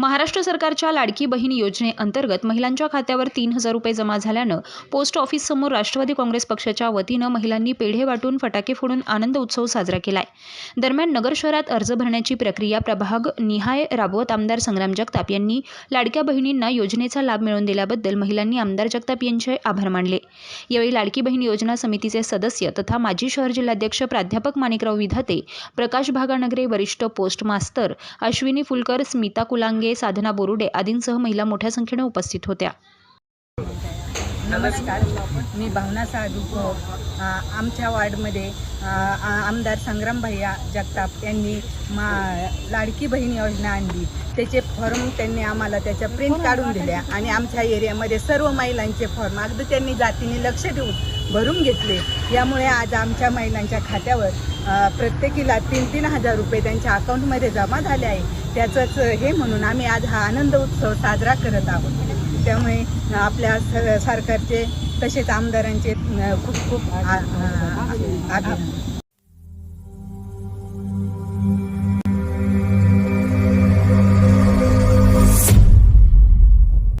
महाराष्ट्र सरकारच्या लाडकी बहीण योजनेअंतर्गत महिलांच्या खात्यावर तीन हजार रुपये जमा झाल्यानं पोस्ट ऑफिससमोर राष्ट्रवादी काँग्रेस पक्षाच्या वतीनं महिलांनी पेढे वाटून फटाके फोडून आनंद उत्सव साजरा केलाय. दरम्यान नगर शहरात अर्ज भरण्याची प्रक्रिया प्रभाग निहाय राबवत आमदार संग्राम जगताप यांनी लाडक्या बहिणींना योजनेचा लाभ मिळवून दिल्याबद्दल महिलांनी आमदार जगताप यांचे आभार मानले. यावेळी लाडकी बहीण योजना समितीचे सदस्य तथा माजी शहर जिल्हाध्यक्ष प्राध्यापक माणिकराव विधाते प्रकाश भागानगरे वरिष्ठ पोस्ट मास्तर अश्विनी फुलकर स्मिता कुलांगे साधना बोरुडे आदींसह महिला मोठ्या संख्येने उपस्थित होत्या. नमस्कार. मी भावना साधू आमच्या वार्डमध्ये आमदार संग्राम भैया जगताप यांनी मा लाडकी बहीण योजना आणली. त्याचे फॉर्म त्यांनी आम्हाला त्याच्या प्रिंट काढून दिल्या आणि आमच्या एरियामध्ये सर्व महिलांचे फॉर्म. अगदी त्यांनी जातीने लक्ष देऊन भरून घेतले. यामुळे आज आमच्या महिलांच्या खात्यावर प्रत्येकीला तीन तीन हजार रुपये त्यांच्या अकाउंटमध्ये जमा झाले आहे. त्याचंच हे म्हणून आम्ही आज हा आनंद उत्सव साजरा करत आहोत. त्यामुळे आपल्या सरकारचे तसेच आमदारांचे खूप खूप आभार.